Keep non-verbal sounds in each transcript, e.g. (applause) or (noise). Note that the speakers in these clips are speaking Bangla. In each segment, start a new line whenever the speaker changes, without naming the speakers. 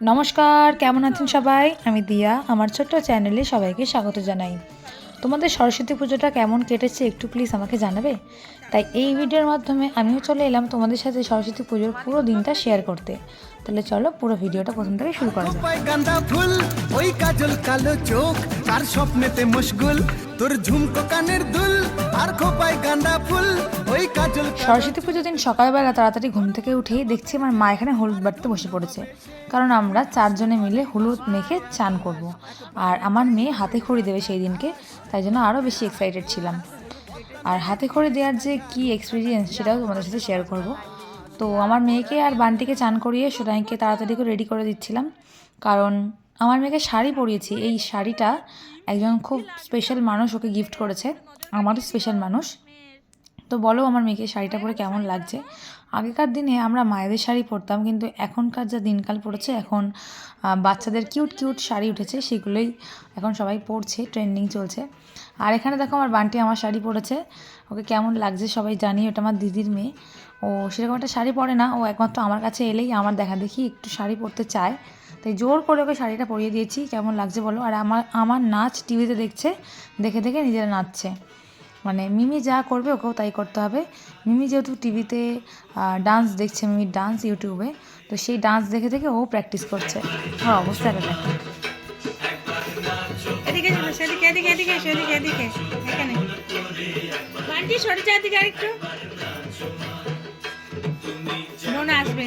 নমস্কার কেমন আছেন সবাই? আমি দিয়া আমার ছোট্ট চ্যানেলে সবাইকে স্বাগত জানাই। তোমাদের সরস্বতী পুজোটা কেমন কেটেছে একটু প্লিজ আমাকে জানাবে? তাই এই ভিডিওর মাধ্যমে আমিও চলে এলাম তোমাদের সাথে সরস্বতী পুজোর পুরো দিনটা শেয়ার করতে। তাহলে চলো পুরো ভিডিওটা প্রথম থেকে শুরু করা যাক।
গাঁদা ফুল ওই কাজল কালো চোখ তার স্বপ্নেতে মশগুল তোর ঝুমকো কানের দুল আর খোপায় গাঁদা ফুল ওই কাজল
সরস্বতী পুজোর দিন সকালবেলা তাড়াতাড়ি ঘুম থেকে উঠেই দেখছি আমার মা এখানে হলুদ বাড়তে বসে পড়েছে। কারণ আমরা চারজনে মিলে হলুদ মেখে চান করব। আর আমার মেয়ে হাতে খড়ি দেবে সেই দিনকে তাই জন্য আরও বেশি এক্সাইটেড ছিলাম। আর হাতে খড়ি দেওয়ার যে কী এক্সপিরিয়েন্স সেটাও তোমাদের সাথে শেয়ার করব। তো আমার মেয়েকে আর বানটিকে চান করিয়ে সোনাইকে তাড়াতাড়ি করে রেডি করে দিচ্ছিলাম। কারণ আমার মেয়েকে শাড়ি পরিয়েছি। এই শাড়িটা একজন খুব স্পেশাল মানুষ ওকে গিফট করেছে। আমারও স্পেশাল মানুষ। তো বলো আমার মেয়েকে শাড়িটা পরে কেমন লাগছে? আগেকার দিনে আমরা মায়েদের শাড়ি পরতাম, কিন্তু এখনকার যা দিনকাল পড়েছে, এখন বাচ্চাদের কিউট কিউট শাড়ি উঠেছে, সেগুলোই এখন সবাই পরছে ট্রেন্ডিং চলছে। আর এখানে দেখো আমার বান্টি আমার শাড়ি পরেছে। ওকে কেমন লাগছে সবাই জানি ওটা আমার দিদির মেয়ে। ও সেরকম একটা শাড়ি পরে না, ও একমাত্র আমার কাছে এলেই আমার দেখা দেখি একটু শাড়ি পরতে চায়। তাই জোর করে ওকে শাড়িটা পরিয়ে দিয়েছি, কেমন লাগছে বলো? আর আমার আমার নাচ টিভিতে দেখছে, দেখে দেখে নিজেরা নাচছে। মানে মিমি যা করবে ওকেও তাই করতে হবে। মিমি যেহেতু টিভিতে ডান্স দেখছে মিমির ডান্স ইউটিউবে, তো সেই ডান্স দেখে দেখে ও প্র্যাকটিস করছে। আমার অবস্থাটা দেখো
এদিকে সেদিকে, এদিকে এদিকে এসো এদিকে। এখানে। বান্টি, সরে যা এদিকে আরেকটু। আসবে।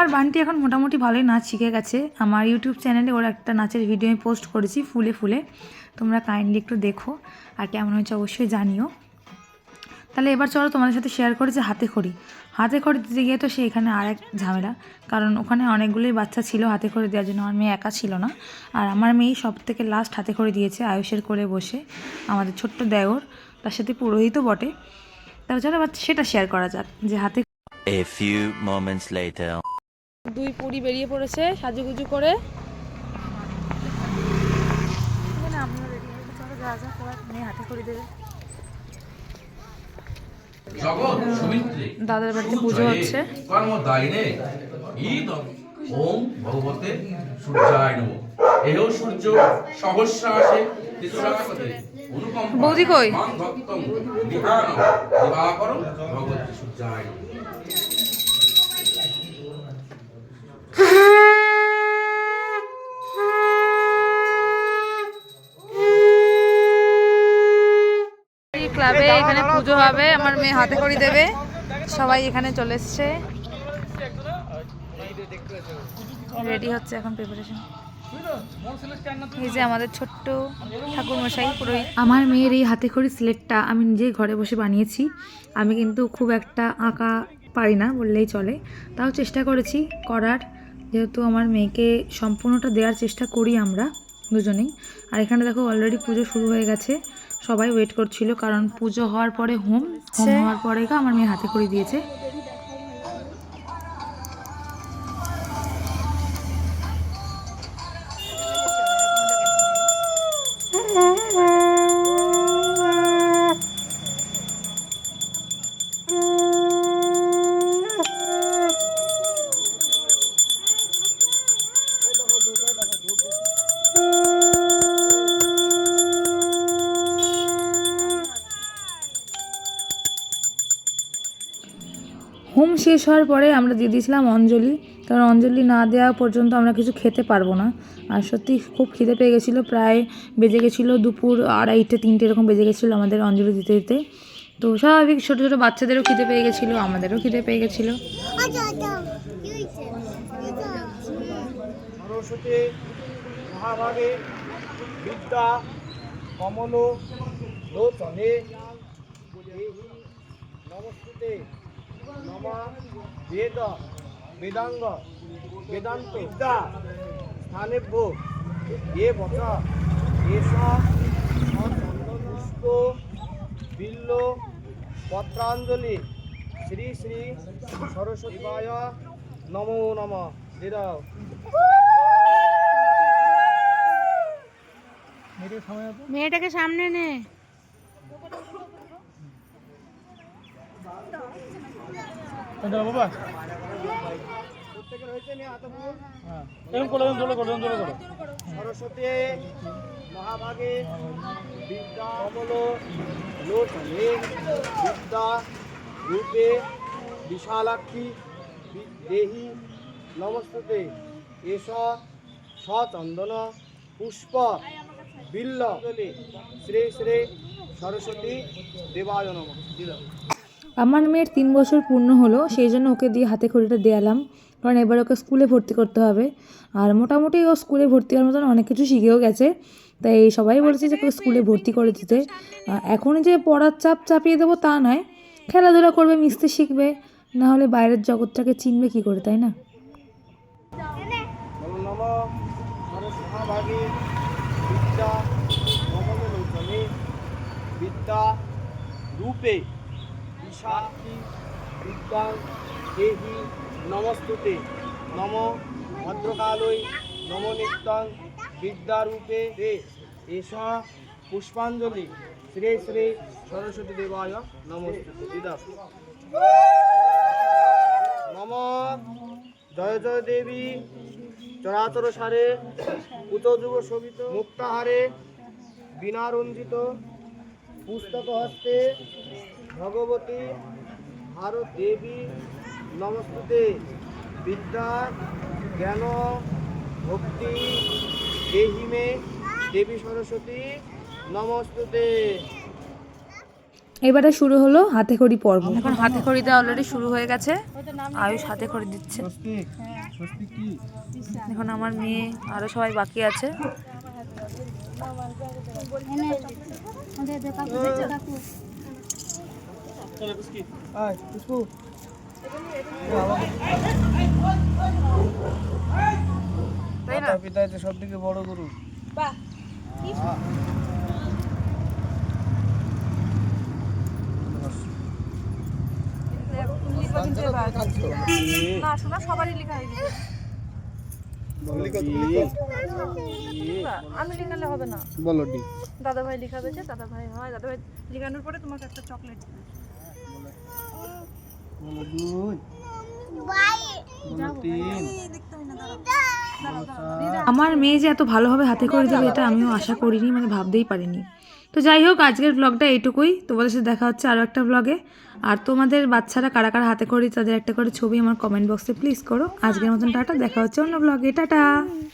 আমার বানটি এখন মোটামুটি ভালোই নাচ শিখে গেছে। আমার ইউটিউব চ্যানেলে ওর একটা নাচের ভিডিও আমি পোস্ট করেছি ফুলে ফুলে। তোমরা কাইন্ডলি একটু দেখো আর কেমন হয়েছে অবশ্যই জানিও। তাহলে এবার চলো তোমাদের সাথে শেয়ার করি যে হাতে খড়ি। হাতে খড়ি দিতে গিয়ে তো সে এখানে আর এক ঝামেলা। কারণ ওখানে অনেকগুলোই বাচ্চা ছিল হাতে খড়ি দেওয়ার জন্য। আমার মেয়ে একা ছিল না। আর আমার মেয়েই সব থেকে লাস্ট হাতে খড়ি দিয়েছে আয়ুষের করে বসে। আমাদের ছোট্ট দেওর। তার সাথে পুরোহিতও বটে। তাহলে চলো সেটা শেয়ার করা যাক যে হাতে
A few moments later.
দুই পুরি বেরিয়ে পড়েছে সাজুগুজু করে। হাতে করে দেবে।
জগৎ সুমিত্রে
দাদার বাড়িতে পুজো হচ্ছে।
কর্মদায়িনে ওম ভগবতে সূর্যায় নমঃ। এও সূর্য
বৌদি কই?
ভগবতে সূর্যায় নমঃ।
ক্লাবে এখানে পুজো হবে, আমার মেয়ে হাতে করে দেবে। সবাই এখানে চলে এসছে। রেডি হচ্ছে এখন প্রিপারেশন এই যে আমাদের ছোট্ট ঠাকুর মশাই পুরোহিত। আমার মেয়ের এই হাতে খড়ি স্লেটটা আমি নিজেই ঘরে বসে বানিয়েছি। আমি কিন্তু খুব একটা আঁকা পারি না বললেই চলে। তাও চেষ্টা করেছি করার। যেহেতু আমার মেয়েকে সম্পূর্ণটা দেওয়ার চেষ্টা করি আমরা দুজনেই। আর এখানে দেখো অলরেডি পুজো শুরু হয়ে গেছে। সবাই ওয়েট করছিল কারণ পুজো হওয়ার পরে হোম হোম হওয়ার পরে গা আমার মেয়ে হাতে করে দিয়েছে। হোম শেষ হওয়ার পরে আমরা দিয়ে দিয়েছিলাম অঞ্জলি। কারণ অঞ্জলি না দেওয়া পর্যন্ত আমরা কিছু খেতে পারব না। আর সত্যি খুব খিদে পেয়ে গেছিল। প্রায় বেজে গেছিল দুপুর আড়াইটে, তিনটে এরকম বেজে গেছিল আমাদের অঞ্জলি দিতে দিতে। তো স্বাভাবিক ছোটো ছোটো বাচ্চাদেরও খিদে পেয়ে গেছিল, আমাদেরও খিদে পেয়ে গেছিল।
মহাভাগে বিদ্যা, কমল লোচনে দেহি, নমস্তুতে। নমা বেদ বেদাঙ্গ বেদান্ত বিদ্যা স্থানেভ্য এ বচা এস চন্দন পুষ্প বিল্ল পত্রাঞ্জলি শ্রী শ্রী সরস্বতীবায় নমো নম দিদাও
মেয়েটাকে সামনে নে।
ফুল
হ্যাঁ।
সরস্বতী, মহাভাগে, বিদ্যা রূপে, বিশালাক্ষী, দেহি, নমস্তুতে, এস সচন্দন পুষ্প বিল্ল শ্রী শ্রী সরস্বতী, দেবায়
আমার মেয়ের তিন বছর পূর্ণ হলো, সেই জন্য ওকে দিয়ে হাতে খড়িটা দেয়ালাম কারণ এবার ওকে স্কুলে ভর্তি করতে হবে। আর মোটামুটি ও স্কুলে ভর্তি হওয়ার মতন অনেক কিছু শিখেও গেছে। তাই সবাই বলেছে যে ওকে স্কুলে ভর্তি করে দিতে। এখন যে পড়ার চাপ চাপিয়ে দেবো তা নয়। খেলাধুলা করবে, মিশতে শিখবে। না হলে বাইরের জগৎটাকে চিনবে কি করে, তাই না?
বিদ্যা রূপে বিশাখী বিদ্যা দেহি, নমস্তুতে। নম ভদ্রকালই নম নিত্যং বিদ্যারূপে এষ পুষ্পাঞ্জলি। শ্রী শ্রী সরস্বতী দেবায় নমস্তুতে। দিদা নম জয় জয় দেবী। চরাচর সারে যুগ শোভিত। মুক্তাহারে বিনারঞ্জিত। পুস্তক হস্তে ভগবতী ভারত দেবী নমস্তুতে বিদ্যা জ্ঞান ভক্তি দেহিমে দেবী সরস্বতী নমস্তুতে।
এবারে শুরু হলো হাতে খড়ি পর্ব। এখন হাতে খড়িটা অলরেডি শুরু হয়ে গেছে। আয়ুষ হাতে খড়ি দিচ্ছে এখন আমার মেয়ে আরও সবাই বাকি আছে।
মাতা পিতা সব থেকে বড় গুরু। (laughs)
না শোনা সবারই লেখা হয়ে গেছে। আমি লেখালে হবে না।
বলো ডি।
দাদা ভাই লেখা হয়েছে দাদা ভাই হয়। দাদা ভাই লেখানোর পরে তোমাকে একটা চকলেট
বলো দুই
আমার মেয়ে যে এত ভালোভাবে হাতে করে দেবে এটা আমিও আশা করিনি মানে ভাবতেই পারিনি। তো যাই হোক, আজকের ব্লগটা এইটুকুই। তোমাদের সাথে দেখা হচ্ছে আরও একটা ব্লগে আর তোমাদের বাচ্চারা কারা কারা হাতে করি তাদের একটা করে ছবি আমার কমেন্ট বক্সে প্লিজ করো। আজকের মতন টাটা, দেখা হচ্ছে অন্য ব্লগে টাটা!